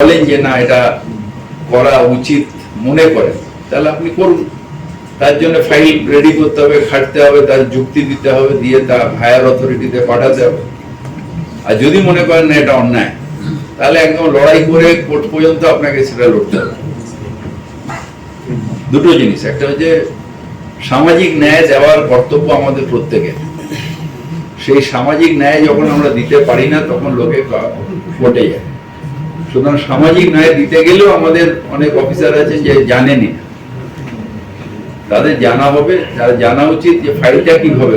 বলেন যে, না, এটা করা উচিত মনে করেন তাহলে আপনি করুন। তার জন্য ফাইল রেডি করতে হবে, খাটতে হবে, তার যুক্তি দিতে হবে, দিয়ে তা হায়ার অথরিটিতে পাঠাতে হবে। আর যদি মনে করেন না, এটা অন্যায়, তাহলে একদম লড়াই করে কোর্ট পর্যন্ত আপনাকে সেটা লড়তে হবে। দুটো জিনিস, একটা হচ্ছে সামাজিক ন্যায় দেওয়ার কর্তব্য আমাদের প্রত্যেকের। সেই সামাজিক ন্যায় যখন আমরা দিতে পারি না, তখন লোকে কোর্টে যায়। সুতরাং সামাজিক ন্যায় দিতে গেলেও আমাদের অনেক অফিসার আছে যে জানেনি। তাদের জানা হবে তার জানা উচিত যে ফাইলটা কীভাবে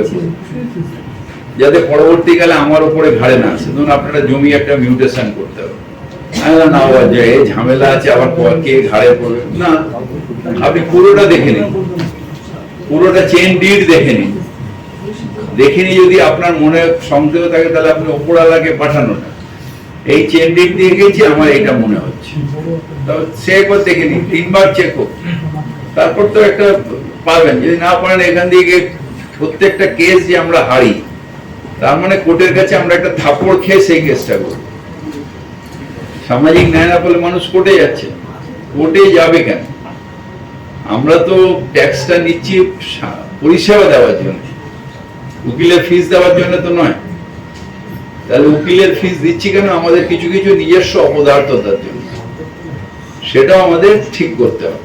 যাতে পরবর্তীকালে আমার উপরে ঘাড়ে না আসে। ধরুন আপনারা জমি একটা মিউটেশন করতে হবে। না বাবা, যে এই ঝামেলা আছে আবার কে ঘাড়ে পড়বে? না আপনি পুরোটা দেখে নিন। পুরোটা চেন ডিড দেখে নিন। দেখে নিয়ে যদি আপনার মনে সন্দেহ থাকে তাহলে আপনি ওপরওয়ালাকে পাঠানো না এই চেন ডিড দিয়ে গেছি, আমার এটা মনে হচ্ছে। সে একবার দেখে নিন, তিনবার চেক হোক তারপর তো একটা পাবেন, যদি না পারেন এখান থেকে প্রত্যেকটা কেস যে আমরা হারি, তার মানে কোর্টের কাছে আমরা একটা থাপড় খেয়ে সেই কেসটা করব। সামাজিক ন্যায় না মানুষ কোর্টে যাচ্ছে। কোর্টে যাবে কেন? আমরা তো ট্যাক্সটা নিচ্ছি, পরিষেবা দেওয়ার জন্য। উকিলের ফিস দেওয়ার জন্য তো নয়। তাহলে উকিলের ফিস দিচ্ছি কেন? আমাদের কিছু কিছু নিজস্ব অপদার্থতার জন্য। সেটাও আমাদের ঠিক করতে হবে।